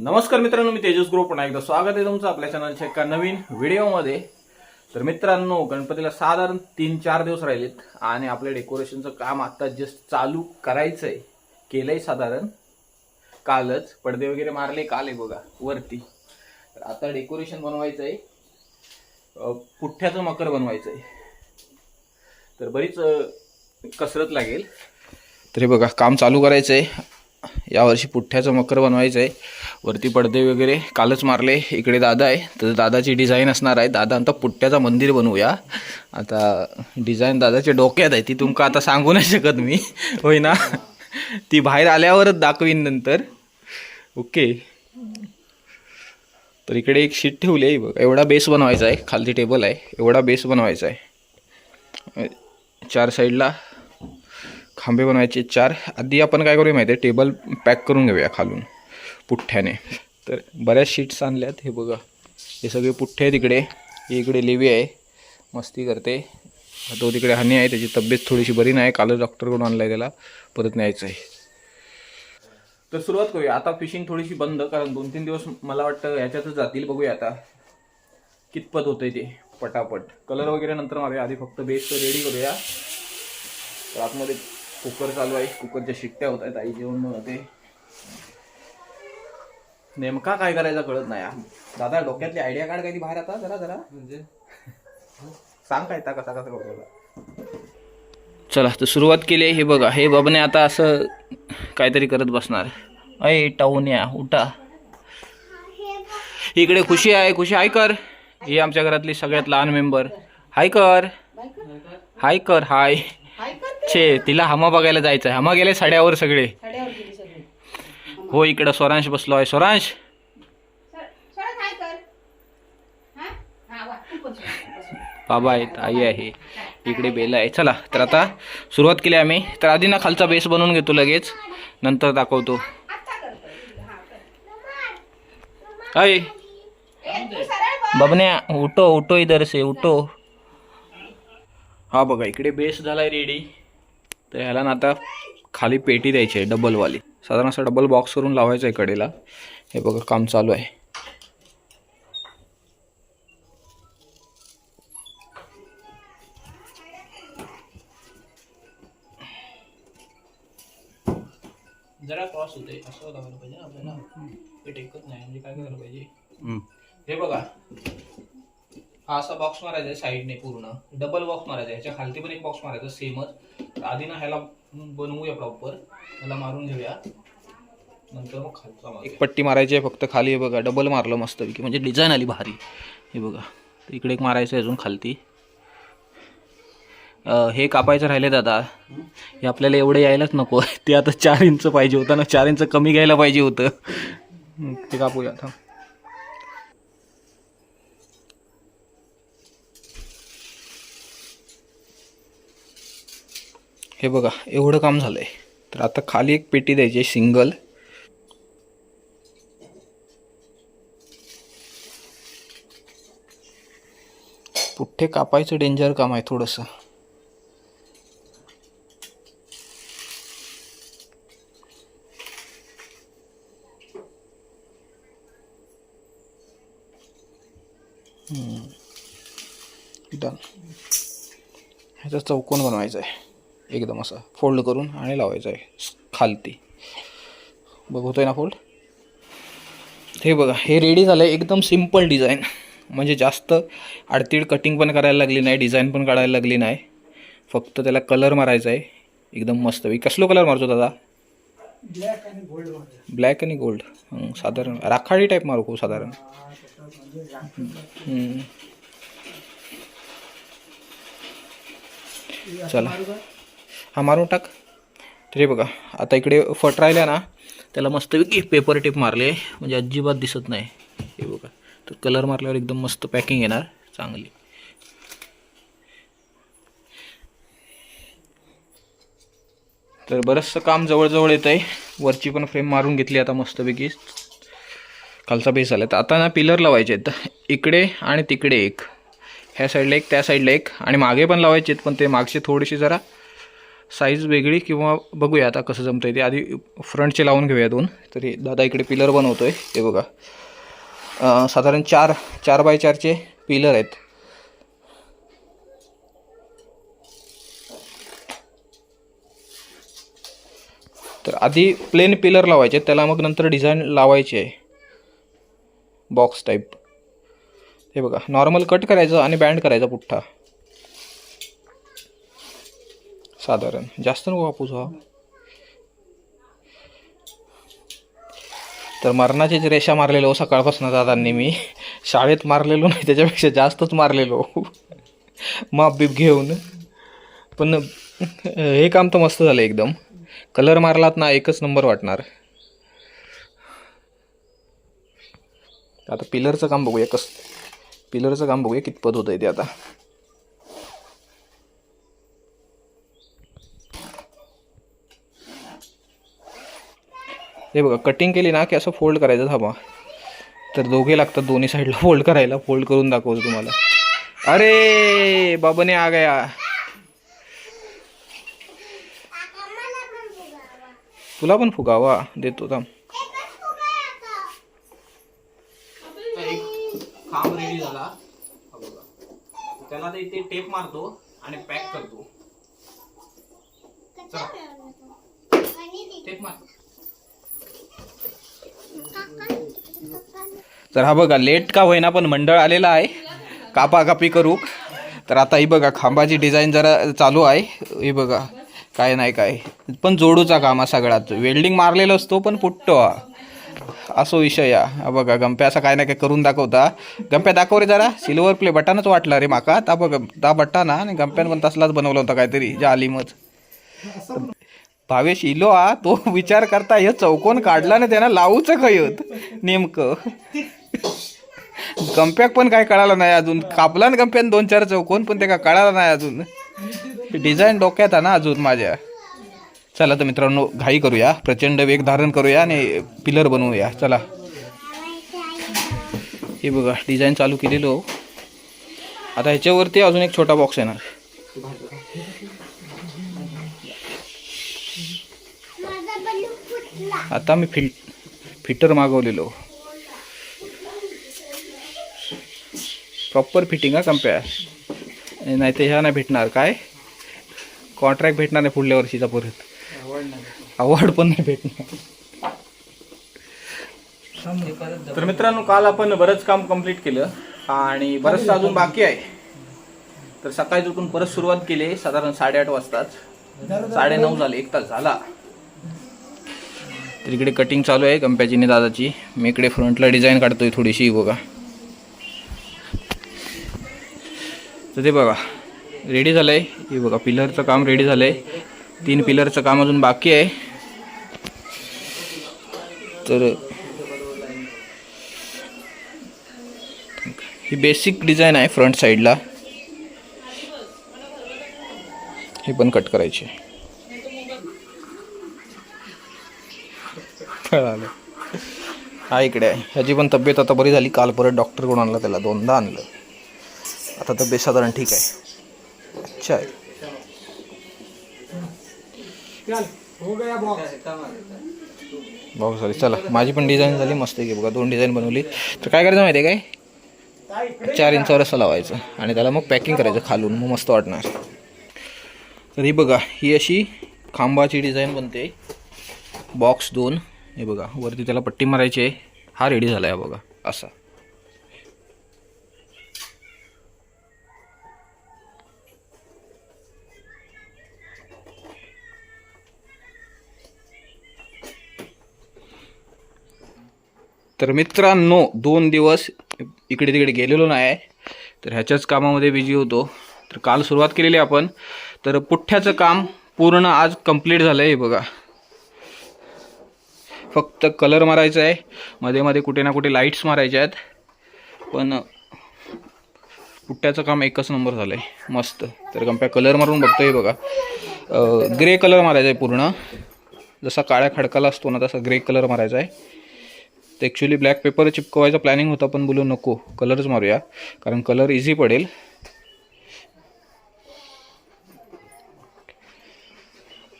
नमस्कार मित्रांनो मी तेजस ग्रुप. पुन्हा एकदा स्वागत आहे तुमचं आपल्या चॅनलच्या एका नवीन व्हिडिओमध्ये. तर मित्रांनो गणपतीला साधारण तीन चार दिवस राहिलेत आणि आपल्या डेकोरेशनचं काम आत्ता जस्ट चालू करायचं आहे केलं केलंय साधारण. कालच. पडदे वगैरे मारले काल आहे बघा वरती. तर आता डेकोरेशन बनवायचं आहे पुठ्ठ्याचं मकर बनवायचं आहे तर बरीच कसरत लागेल. तरी बघा काम चालू करायचं आहे यावर्षी पुठ्ठ्याचं मकर बनवायचं आहे वरती पडदे वगैरे कालच मारले. इकडे दादा आहे. तर दादाची डिझाईन असणार आहे. दादा आता पुट्ट्याचं मंदिर बनवूया. आता डिझाईन दादाच्या डोक्यात आहे. ती तुमका आता सांगू नाही शकत मी. होय ना? ती बाहेर आल्यावरच दाखवीन नंतर. ओके. तर इकडे एक शीट ठेवली आहे. बघ एवढा बेस बनवायचा आहे. खालती टेबल आहे. एवढा बेस बनवायचा आहे. चार साईडला खांबे बनवायचे चार. आधी आपण काय करूया माहिती आहे टेबल पॅक करून घेऊया खालून. पुठ्ठ्याने. तर बऱ्याच शीट्स आणल्यात. हे बघा. हे सगळे पुठ्ठे आहेत इकडे. हे इकडे लेवी आहे. मस्ती करते. तो तिकडे हानी आहे. त्याची तब्येत थोडीशी बरी नाही. कालच डॉक्टरकडून आणला आहे त्याला. परत न्यायचं आहे. तर सुरुवात करूया. आता फिशिंग थोडीशी बंद. कारण दोन तीन दिवस मला वाटतं ह्याच्यातच जातील. बघूया आता कितपत होतंय ते. पटापट. कलर वगैरे नंतर मारूया. आधी फक्त बेस रेडी करूया. तर आतमध्ये कुकर चालू आहे. कुकरच्या शिट्ट्या होत आहेत. आई जेवण होते नेमका काय करायचा कळत नाही. हा. दादा डोक्यातली आयडिया काढ काय ती बाहेर आता जरा जरा. म्हणजे? सांग काय ता कसा कसा करतो चला तर सुरुवात केली आहे. हे बघा हे बाबने आता असं काहीतरी करत बसणार. अय टाऊन्या उठा. इकडे खुशी आहे खुशी. हाय कर. ही आमच्या घरातली सगळ्यात लहान मेंबर हाय कर. हाय कर हाय. छे तिला हमा बघायला जायचं आहे हमा गेले साड्यावर सगळे. हो इकडं स्वरांश बसलो आहे. स्वरांश? बाबा आहेत आई आहे. इकडे बेला आहे. चला तर आता सुरुवात केली आम्ही. तर आधी ना खालचा बेस बनवून घेतो लगेच. नंतर दाखवतो. अय बबन्या उठो उठो इधर से उठो. हा बघा इकडे बेस झालाय रेडी तर ह्याला ना आता खाली पेटी द्यायची आहे डबलवाली. साधारण असं डबल बॉक्स करून लावायचं आहे कडेला. हे बघा काम चालू आहे. जरा क्रॉस होते असं लावायला पाहिजे ना आपल्याला. ते टेकत नाही म्हणजे काय करायला पाहिजे? हे बघा. हा असा बॉक्स मारायचा आहे साईडने पूर्ण. डबल बॉक्स मारायचा आहे. ह्याच्या खालती पण एक बॉक्स मारायचा सेमच आधी ना ह्याला बनवूया प्रॉपर ह्याला मारून घेऊया. नंतर मग खालचा एक पट्टी मारायची आहे फक्त खाली हे बघा डबल मारलं मस्त की म्हणजे डिझाईन आली भारी. हे बघा. तर इकडे एक मारायचं आहे अजून खालती. हे कापायचं राहिले दादा. हे आपल्याला एवढे यायलाच नको. ते आता चार इंच पाहिजे होतं ना. चार इंच कमी घ्यायला पाहिजे होतं. ते कापूया आता हे बघा एवढं काम झालंय. तर आता खाली एक पेटी द्यायची सिंगल. पुठ्ठे कापायचं डेंजर काम आहे थोडंसं. डन. ह्याचा चौकोन बनवायचा आहे. एकदम असा फोल्ड करून आणि लावायचा आहे. खालती. बघ होतोय ना फोल्ड हे बघा हे रेडी झालं आहे एकदम सिंपल डिझाईन म्हणजे जास्त आडतीड कटिंग पण करायला लागली नाही डिझाईन पण काढायला लागली नाही. फक्त त्याला कलर मारायचा आहे. एकदम मस्त. कसलो कलर मारतो दादा? ब्लॅक आणि गोल्ड हं, साधारण. राखाडी टाईप मारू खूप साधारण? हं. चला. हा मारून टाक. तरी बघा आता इकडे फट राहिल्या ना त्याला मस्तपैकी पेपर टेप मारले म्हणजे अजिबात दिसत नाही. हे बघा तर कलर मारल्यावर एकदम मस्त पॅकिंग येणार. चांगली. तर बरंचसं काम जवळजवळ येत आहे वरची पण फ्रेम मारून घेतली आता मस्तपैकी खालचा बेस आला तर आता ना पिलर लावायचे आहेत. इकडे आणि तिकडे एक. ह्या साईडला एक त्या साईडला एक. आणि मागे पण लावायचे आहेत पण ते मागचे थोडेसे जरा साईज वेगळी किंवा बघूया आता कसं जमतंय. ते आधी फ्रंटचे लावून घेऊया दोन. तरी दादा इकडे पिलर बनवतो आहे हे बघा. साधारण चार चार बाय चारचे पिलर आहेत. तर आधी प्लेन पिलर लावायचे. त्याला मग नंतर डिझाईन लावायची आहे. बॉक्स टाईप हे बघा. नॉर्मल कट करायचं आणि बँड करायचा पुठ्ठा. साधारण. जास्त नको कापूस हा. तर मरणाचीच रेषा मारलेलो सकाळपासून दादांनी मी. शाळेत मारलेलो नाही त्याच्यापेक्षा जास्तच मारलेलो. माप बीप घेऊन. पण हे काम तर मस्त झालं एकदम. कलर मारलात ना एकच नंबर वाटणार. आता पिलरचं काम बघूया कस पिलरचं काम बघूया कितपत होतं ते आता. हे बघा कटिंग केली ना की असं फोल्ड करायचं थांबा. तर दोघे लागतात दोन्ही साईडला फोल्ड करायला. फोल्ड करून दाखवतो तुम्हाला. अरे बाबाने आ गया. तुला पण फुगावा. देतो थांब. खांब रेडी झाला. हा बघा. त्याला ते इथे टेप मारतो आणि पॅक करतो. टेप मार. तर हा बघा लेट का होईना पण मंडळ आलेला आहे. कापा कापी करू. तर आता ही बघा खांबाची डिझाईन जरा चालू आहे. ही बघा काय नाही काय. पण जोडूचा काम हा सगळ्यात. वेल्डिंग मारलेलो असतो पण पुट्टो हा. असो विषय हा. बघा गंप्या असा काय ना काय करून दाखवता. गंप्या दाखव रे जरा. सिल्वर प्ले बटानच वाटला रे माका. ता बघा ता बटाना आणि गंप्यान पण तसलाच बनवला होता काहीतरी जालिमच भावेश इलो हा तो विचार करता हे चौकोन काढला ना त्यानं लावूच खयत नेमकं. गंप्याक पण काय कळाला नाही अजून. कापला ना गंप्यान दोन चार चौकोन पण ते काय कळाला नाही अजून. डिझाईन डोक्यात आहे ना अजून माझ्या. चला तर मित्रांनो घाई करूया. प्रचंड वेग धारण करूया आणि पिलर बनवूया. चला. हे बघा डिझाईन चालू केलेलो हो. आता ह्याच्यावरती अजून एक छोटा बॉक्स येणार. आता मी फिल फिटर मागवलेलो. प्रॉपर फिटिंग हा कंपेअर नाही तर ह्या नाही भेटणार. काय? कॉन्ट्रॅक्ट भेटणार नाही पुढल्या वर्षीचा परत. अवॉर्ड पण नाही भेटणार. तर मित्रांनो काल आपण बरंच काम कंप्लीट केलं आणि बरंचसं अजून बाकी आहे. तर सकाळी उठून परत सुरुवात केली साधारण साडेआठ वाजताच. साडे नऊ झाले. एक तास झाला. तर इकडे कटिंग चालू आहे गंप्याची दादाची. मी इकडे फ्रंटला डिझाईन काढतोय थोडीशी बघा. तर ते बघा रेडी झालं आहे हे बघा पिलरचं काम रेडी झालं आहे तीन पिलरचं काम अजून बाकी आहे. तर ही बेसिक डिझाईन आहे फ्रंट साईडला हे पण कट करायचे कळालं. हा इकडे आहे. ह्याची पण तब्येत आता बरी झाली. काल परत डॉक्टरकडून आणलं त्याला. दोनदा आणलं. आता तब्येत साधारण ठीक आहे. अच्छा आहे. बॉक्स सॉरी चला. माझी पण डिझाईन झाली. मस्त आहे की बघा. दोन डिझाईन बनवली. तर काय करायचं माहिती आहे काय? चार इंचावर असं लावायचं. आणि त्याला मग पॅकिंग करायचं खालून. मग मस्त वाटणार. तर ही बघा. ही अशी खांबाची डिझाईन बनते. बॉक्स दोन. हे बघा वरती त्याला पट्टी मारायची आहे. हा रेडी झाला आहे बघा असा. तर मित्रांनो दोन दिवस इकडे तिकडे गेलेलो नाही. तर ह्याच्याच कामामध्ये बिझी होतो. तर काल सुरुवात केलेली आपण. तर पुठ्ठ्याचं काम पूर्ण आज कंप्लीट झालं आहे बघा. फक्त कलर मारायचा आहे. मध्ये मध्ये कुठे ना कुठे लाईट्स मारायच्या आहेत. पण पुट्ट्याचं काम एकच नंबर झालं आहे मस्त. तर गंप्या कलर मारून बघतो हे बघा. ग्रे कलर मारायचा आहे पूर्ण. जसा काळ्या खडकाला असतो ना तसा ग्रे कलर मारायचा आहे. तर ॲक्च्युली ब्लॅक पेपर चिपकवायचा प्लॅनिंग होता पण बोलू नको. कलरच मारूया. कारण कलर इझी पडेल.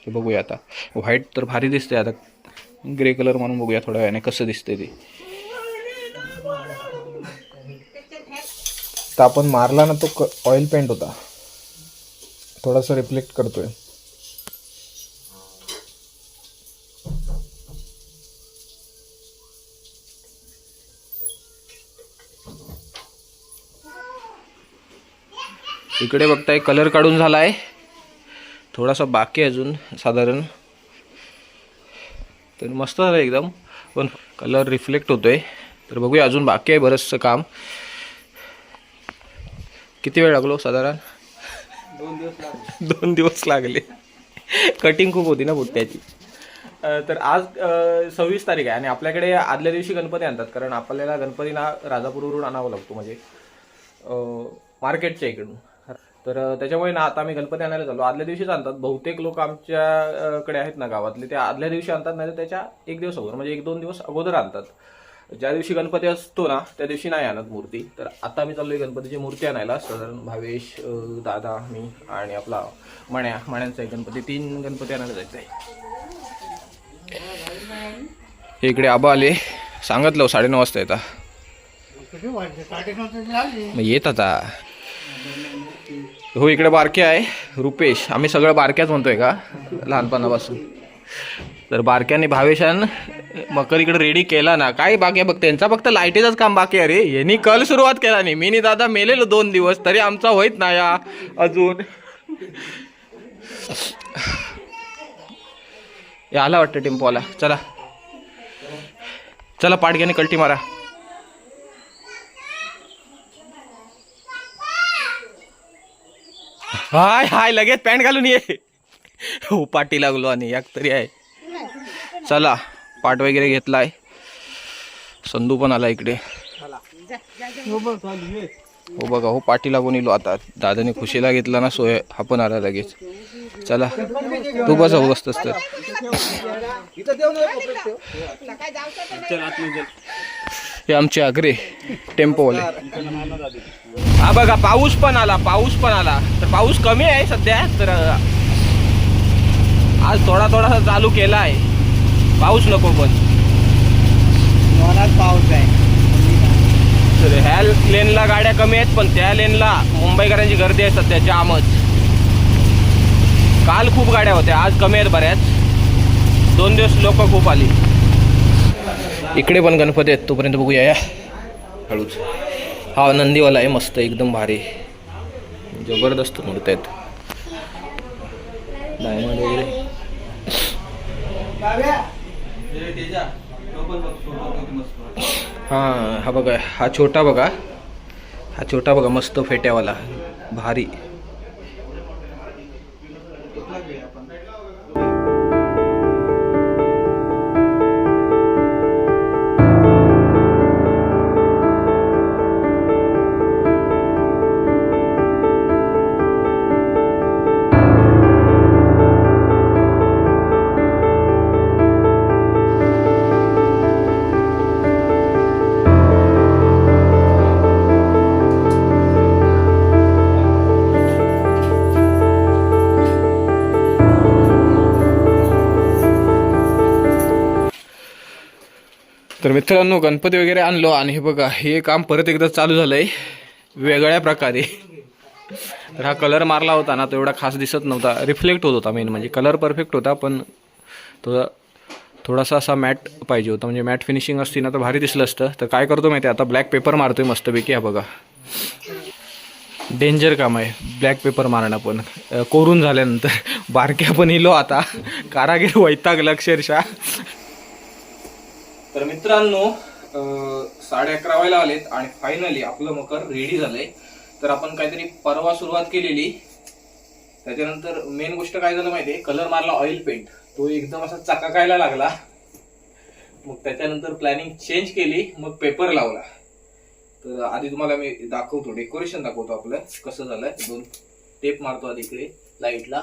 बघूया आता. व्हाईट तर भारी दिसते आता. ग्रे कलर म्हणून बघूया थोड्या वेळाने कसं दिसते ते. तर आपण मारला ना तो ऑइल पेंट होता. थोडासा रिफ्लेक्ट करतोय. इकडे बघताय कलर काढून झाला आहे थोडासा बाकी अजून साधारण. तर मस्त झालं एकदम. पण कलर रिफ्लेक्ट होतोय. तर बघूया अजून बाकी आहे बरंचसं काम. किती वेळ लागलो साधारण? दोन दिवस लागले. कटिंग खूप होती ना बुट्ट्याची. तर आज सव्वीस तारीख आहे आणि आपल्याकडे आदल्या दिवशी गणपती आणतात. कारण आपल्याला गणपतीना राजापूरवरून आणावं लागतो म्हणजे मार्केटच्या इकडून. तर त्याच्यामुळे ना आता आम्ही गणपती आणायला चाललो. आदल्या दिवशीच आणतात. बहुतेक लोक आमच्याकडे आहेत ना गावातले. ते आदल्या दिवशी आणतात नाही तर त्याच्या एक दिवस अगोदर म्हणजे एक दोन दिवस अगोदर आणतात. ज्या दिवशी गणपती असतो ना त्या दिवशी नाही आणत मूर्ती. तर आता मी चाललोय गणपतीची मूर्ती आणायला. साधारण भावेश दादा मी आणि आपला मण्या मण्यांचा एक गणपती. तीन गणपती आणायला जायचं आहे इकडे आबा आले. सांगितलं साडेनऊ वाजता येता मग येत आता. हो इकडे बारके आहे. रुपेश आम्ही सगळं बारक्याच म्हणतोय का? लहानपणापासून. तर बारक्याने भावेशान मकर इकडे रेडी केला ना. काय बाकी आहे बघ त्यांचा फक्त लाईटीचाच काम बाकी आहे रे. यांनी कल सुरुवात केला नाही. मी नी दादा मेलेलो दोन दिवस तरी आमचा होईत ना या अजून. आला वाटतं टेम्पोला चला. चला पाडग्याने कल्टी मारा. हाय हाय लगेच पॅन्ट घालून ये. हो पाठी लागलो आणि एक तरी आहे. चला पाट वगैरे घेतलाय. संधू पण आला इकडे. हो बघा हो पाठी लागून इलो आता दादाने खुशीला घेतला ना सोय हा पण आला लगेच. चला तू बस हो बसतस तर हे आमचे आग्रे टेम्पोवाले. हा बघा पाऊस पण आला पाऊस पण आला. तर पाऊस कमी आहे सध्या तर आज थोडा थोडासा चालू केला आहे. पाऊस नको पण. पाऊस आहे. तर ह्या लेनला गाड्या कमी आहेत पण त्या लेनला मुंबईकरांची गर्दी आहे सध्या जामच. काल खूप गाड्या होत्या आज कमी आहेत बऱ्याच. दोन दिवस लोक खूप आली. इकडे पण गणपती आहेत तोपर्यंत बघूया या. हळूच. हा नंदीवाला आहे मस्त एकदम भारी. जबरदस्त मूर्त आहेत. डायमंड वगैरे. हां हा बघा हा छोटा बघा. हा छोटा बघा मस्त फेट्यावाला. भारी. तर मित्रांनो गणपती वगैरे आणलो आणि हे बघा हे काम परत एकदा चालू झालंय. वेगळ्या प्रकारे. तर हा कलर मारला होता ना तो एवढा खास दिसत नव्हता. रिफ्लेक्ट होत होता मेन म्हणजे कलर परफेक्ट होता पण थोडा थोडासा असा मॅट पाहिजे होता. म्हणजे मॅट फिनिशिंग असती ना तर भारी दिसलं असतं. तर काय करतो माहिती आहे आता ब्लॅक पेपर मारतोय मस्तपैकी हा बघा. डेंजर काम आहे ब्लॅक पेपर मारणं पण. कोरून झाल्यानंतर बारक्या पण इलो आता. कारागीर वैताग अक्षरशः तर मित्रांनो साडे अकरा व्हायला आलेत आणि फायनली आपलं मकर रेडी झालंय. तर आपण काहीतरी परवा सुरुवात केलेली. त्याच्यानंतर मेन गोष्ट काय झालं माहितीये? कलर मारला ऑइल पेंट तो एकदम असा चकाकायला लागला. मग त्याच्यानंतर प्लॅनिंग चेंज केली. मग पेपर लावला. तर आधी तुम्हाला मी दाखवतो डेकोरेशन दाखवतो आपलं. कसं झालंय? दोन टेप मारतो आधी इकडे. लाईटला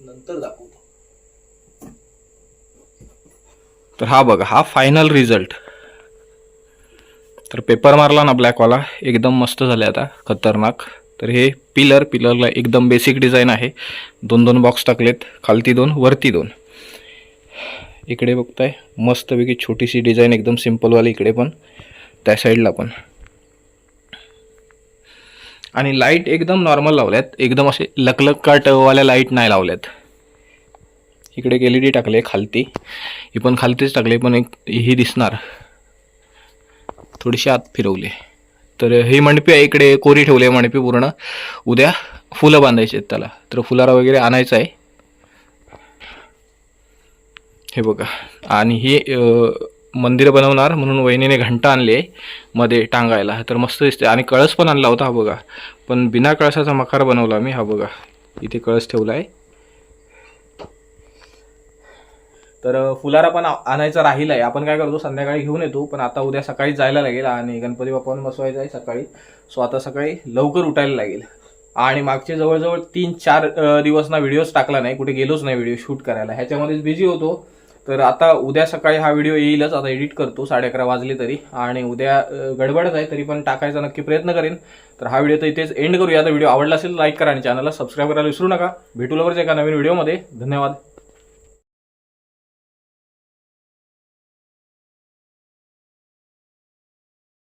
नंतर दाखवतो. तर हा बघा हा फायनल रिझल्ट तर पेपर मारला ना ब्लॅकवाला एकदम मस्त झाले आता खतरनाक. तर हे पिलर पिलरला एकदम बेसिक डिझाईन आहे. दोन दोन बॉक्स टाकलेत खालती दोन वरती दोन. इकडे बघताय मस्तपैकी छोटीशी डिझाईन एकदम सिम्पलवाली इकडे पण त्या साईडला पण. आणि लाइट एकदम नॉर्मल लावल्यात एकदम असे लकलक काटवाल्या लाइट नाही लावल्यात. इकडे एल ई डी टाकले खालती. ही पण खालतीच टाकले पण एक ही दिसणार. थोडीशी आत फिरवली तर ही मंडपी आहे इकडे कोरी ठेवली आहे मंडपी पूर्ण. उद्या फुलं बांधायची आहेत त्याला. तर फुलारा वगैरे आणायचं आहे. हे बघा. आणि ही मंदिर बनवणार म्हणून वहिनीने घंटा आणली आहे मध्ये टांगायला. तर मस्त दिसते आणि कळस पण आणला होता हा बघा. पण बिना कळसाचा मकार बनवला मी हा बघा. इथे कळस ठेवला आहे. तर फुलारा पण आणायचा राहिला आहे आपण काय करतो संध्याकाळी घेऊन येतो पण आता उद्या सकाळी जायला लागेल आणि गणपती बाप्पा पण बसवायचा आहे सकाळी. सो आता सकाळी लवकर उठायला लागेल. आणि मागचे जवळजवळ तीन चार दिवस ना व्हिडिओज टाकला नाही कुठे गेलोच नाही व्हिडिओ शूट करायला. ह्याच्यामध्येच बिझी होतो. तर आता उद्या सकाळी हा व्हिडिओ येईलच आता एडिट करतो साडे अकरा वाजले तरी. आणि उद्या गडबडच आहे तरी पण टाकायचा नक्की प्रयत्न करेन. तर हा व्हिडिओ तर इथेच एंड करूया. आता व्हिडिओ आवडला असेल लाईक करा आणि चॅनलला सबस्क्राईब करायला विसरू नका. भेटू लवकरच एका नवीन व्हिडिओमध्ये. धन्यवाद.